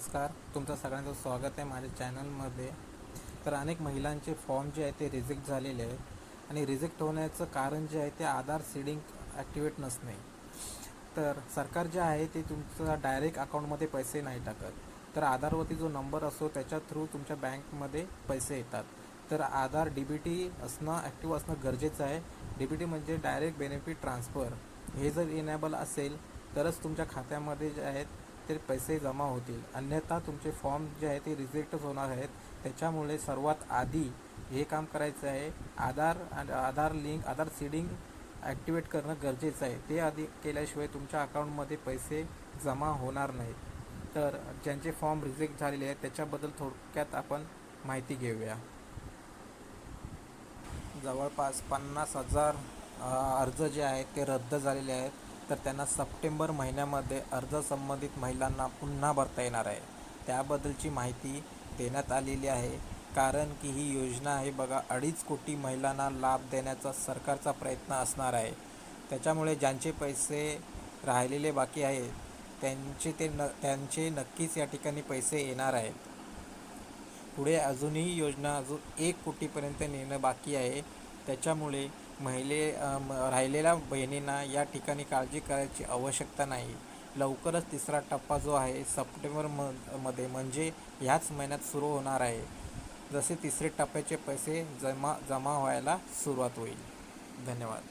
नमस्कार तुमचं सगळ्यांचं स्वागत आहे माझ्या चॅनलमध्ये. तर अनेक महिलांचे फॉर्म जे आहे ते रिजेक्ट झालेले आहेत आणि रिजेक्ट होण्याचं कारण जे आहे ते आधार सीडिंग ॲक्टिवेट नसणे. तर सरकार जे आहे ते तुमचा डायरेक्ट अकाउंटमध्ये पैसे नाही टाकत. तर आधारवरती जो नंबर असतो त्याच्या थ्रू तुमच्या बँकमध्ये पैसे येतात. तर आधार डी बी टी असणं ॲक्टिव्ह असणं गरजेचं आहे. डी बी टी म्हणजे डायरेक्ट बेनिफिट ट्रान्सफर. हे जर इनेबल असेल तरच तुमच्या खात्यामध्ये जे आहेत ते पैसे जमा होतील. अन्यथा तुमचे फॉर्म जे आहे ते रिजेक्टच होणार आहेत. त्याच्यामुळे सर्वात आधी हे काम करायचं आहे. Aadhaar Aadhaar link Aadhaar seeding activate करणं गरजेचं आहे. ते आधी केल्याशिवाय तुमच्या अकाउंटमध्ये पैसे जमा होणार नाहीत. तर ज्यांचे फॉर्म रिजेक्ट झालेले आहेत त्याच्याबद्दल थोडक्यात आपण माहिती घेऊया. जवळपास पन्नास हजार अर्ज जे आहेत ते रद्द झालेले आहेत. तर त्यांना सप्टेंबर महिन्यामध्ये अर्ज संबंधित महिलांना पुन्हा भरता येणार आहे. त्याबद्दलची माहिती देण्यात आलेली आहे. कारण की ही योजना आहे बघा अडीच कोटी महिलांना लाभ देण्याचा सरकारचा प्रयत्न असणार आहे. त्याच्यामुळे ज्यांचे पैसे राहिलेले बाकी आहेत त्यांचे ते न त्यांचे नक्कीच या ठिकाणी पैसे येणार आहेत. पुढे अजूनही योजना अजून एक कोटीपर्यंत नेणं बाकी आहे. त्याच्यामुळे महिले म- राहिलेल्या बहिणींना या ठिकाणी काळजी करायची आवश्यकता नाही. लवकरच तिसरा टप्पा जो आहे सप्टेंबर म मध्ये म्हणजे ह्याच महिन्यात सुरू होणार आहे. जसे तिसरे टप्प्याचे पैसे जमा जमा व्हायला सुरुवात होईल. धन्यवाद.